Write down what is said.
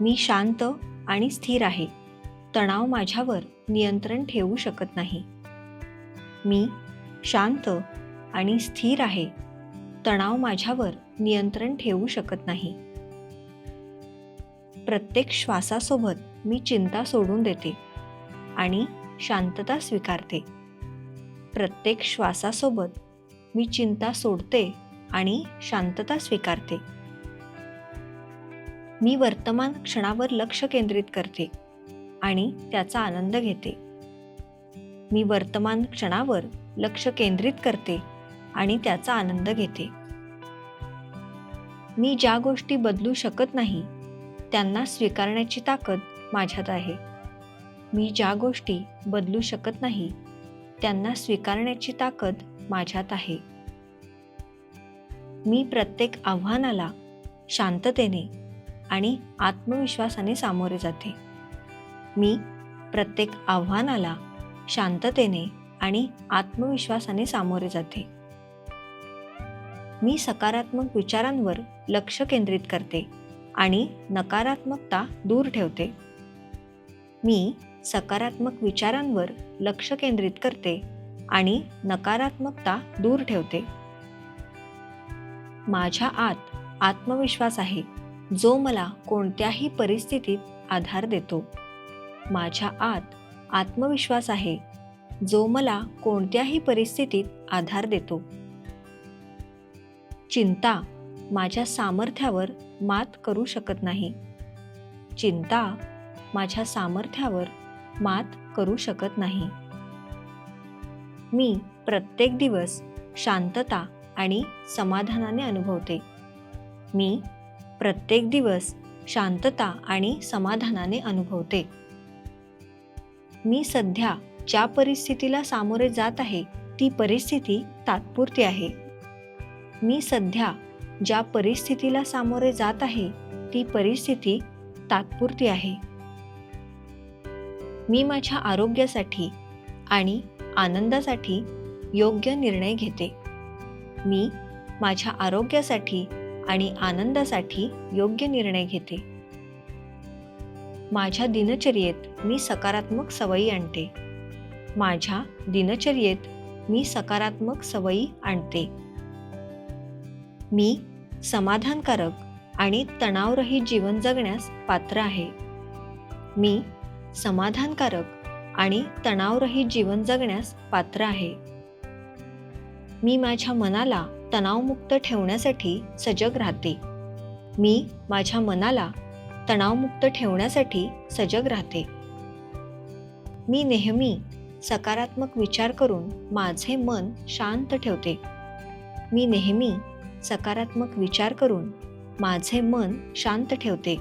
मी शांत आणि स्थिर आहे. तणाव माझ्यावर नियंत्रण ठेवू शकत नाही. मी शांत आणि स्थिर आहे. तणाव माझ्यावर नियंत्रण ठेवू शकत नाही. प्रत्येक श्वासासोबत मी चिंता सोडून देते आणि शांतता स्वीकारते. प्रत्येक श्वासासोबत मी चिंता सोडते आणि शांतता स्वीकारते. मी वर्तमान क्षणावर लक्ष केंद्रित करते आणि त्याचा आनंद घेते. मी वर्तमान क्षणावर लक्ष केंद्रित करते आणि त्याचा आनंद घेते. मी ज्या गोष्टी बदलू शकत नाही त्यांना स्वीकारण्याची ताकद माझ्यात आहे. मी ज्या गोष्टी बदलू शकत नाही त्यांना स्वीकारण्याची ताकद माझ्यात आहे. मी प्रत्येक आव्हानाला शांततेने आणि आत्मविश्वासाने सामोरे जाते. मी प्रत्येक आव्हानाला शांततेने आणि आत्मविश्वासाने सामोरे जाते. मी सकारात्मक विचारांवर लक्ष केंद्रित करते आणि नकारात्मकता दूर ठेवते. मी सकारात्मक विचारांवर लक्ष केंद्रित करते आणि नकारात्मकता दूर ठेवते. माझ्या आत आत्मविश्वास आहे. जो मला कोणत्याही परिस्थितीत आधार देतो. माझ्या आत आत्मविश्वास आहे जो मला कोणत्याही परिस्थितीत आधार देतो. चिंता माझ्या सामर्थ्यावर मात करू शकत नाही. चिंता माझ्या सामर्थ्यावर मात करू शकत नाही. मी प्रत्येक दिवस शांतता आणि समाधानाने अनुभवते. मी प्रत्येक दिवस शांतता आणि समाधानाने अनुभवते. मी सध्या ज्या परिस्थितीला सामोरे जात आहे ती परिस्थिती तात्पुरती आहे. मी सध्या ज्या परिस्थितीला सामोरे जात आहे ती परिस्थिती तात्पुरती आहे. मी माझ्या आरोग्यासाठी आणि आनंदासाठी योग्य निर्णय घेते. मी माझ्या आरोग्यासाठी आणि आनंदासाठी योग्य निर्णय घेते. माझ्या दिनचर्येत मी सकारात्मक सवयी आणते. माझ्या दिनचर्येत मी सकारात्मक सवयी आणते. मी समाधानकारक आणि तणावरहित जीवन जगण्यास पात्र आहे. मी समाधानकारक आणि तणावरहित जीवन जगण्यास पात्र आहे. मी माझ्या मनाला तणावमुक्त ठेवण्यासाठी सजग राहते. मी माझ्या मनाला तणावमुक्त ठेवण्यासाठी सजग राहते. मी नेहमी सकारात्मक विचार करून माझे मन शांत ठेवते. मी नेहमी सकारात्मक विचार करून माझे मन शांत ठेवते.